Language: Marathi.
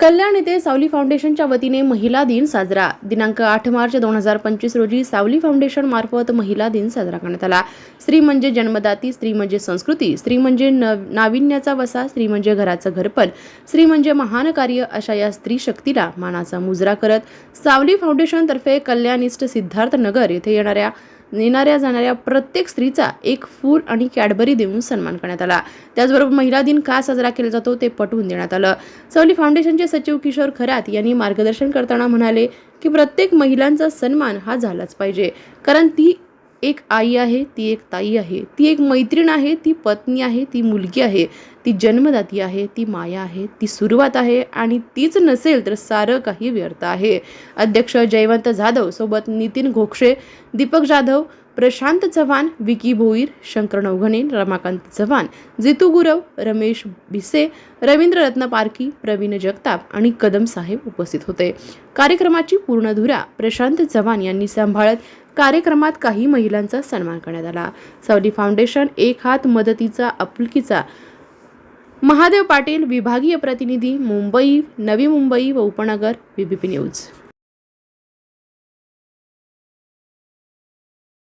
कल्याण येथे सावली फाउंडेशनच्या वतीने महिला दिन साजरा. दिनांक आठ मार्च दोन हजार पंचवीस रोजी सावली फाउंडेशन मार्फत महिला दिन साजरा करण्यात आला. स्त्री म्हणजे जन्मदाती स्त्री म्हणजे संस्कृती स्त्री म्हणजे नव नाविन्याचा वसा स्त्री म्हणजे घराचं घरपण स्त्री म्हणजे महान कार्य अशा या स्त्री शक्तीला मानाचा मुजरा करत सावली फाउंडेशनतर्फे कल्याणिस्ट सिद्धार्थ नगर येथे येणाऱ्या येणाऱ्या जाणाऱ्या प्रत्येक स्त्रीचा एक फूल आणि कॅडबरी देऊन सन्मान करण्यात आला. त्याचबरोबर महिला दिन का साजरा केला जातो ते पटवून देण्यात आलं. सावली फाउंडेशनचे सचिव किशोर खरात यांनी मार्गदर्शन करताना म्हणाले की प्रत्येक महिलांचा सन्मान हा झालाच पाहिजे. कारण ती एक आई आहे ती एक ताई आहे. ती एक मैत्रीण आहे ती पत्नी आहे ती मुलगी आहे. ती जन्मदाती आहे ती माया आहे ती सुरुवात आहे आणि तीच नसेल तर सारं काही व्यर्थ आहे. अध्यक्ष जयवंत जाधव सोबत नितीन घोक्षे दीपक जाधव प्रशांत चव्हाण विकी भोईर शंकर नवघणे रमाकांत चव्हाण जितू गुरव रमेश भिसे रवींद्र रत्न पारखी प्रवीण जगताप आणि कदम साहेब उपस्थित होते. कार्यक्रमाची पूर्ण धुरा प्रशांत चव्हाण यांनी सांभाळत कार्यक्रमात काही महिलांचा सन्मान करण्यात आला. सावली फाउंडेशन एक हात मदतीचा आपुलकीचा. महादेव पाटील विभागीय प्रतिनिधी मुंबई नवी मुंबई व उपनगर बीबीपी न्यूज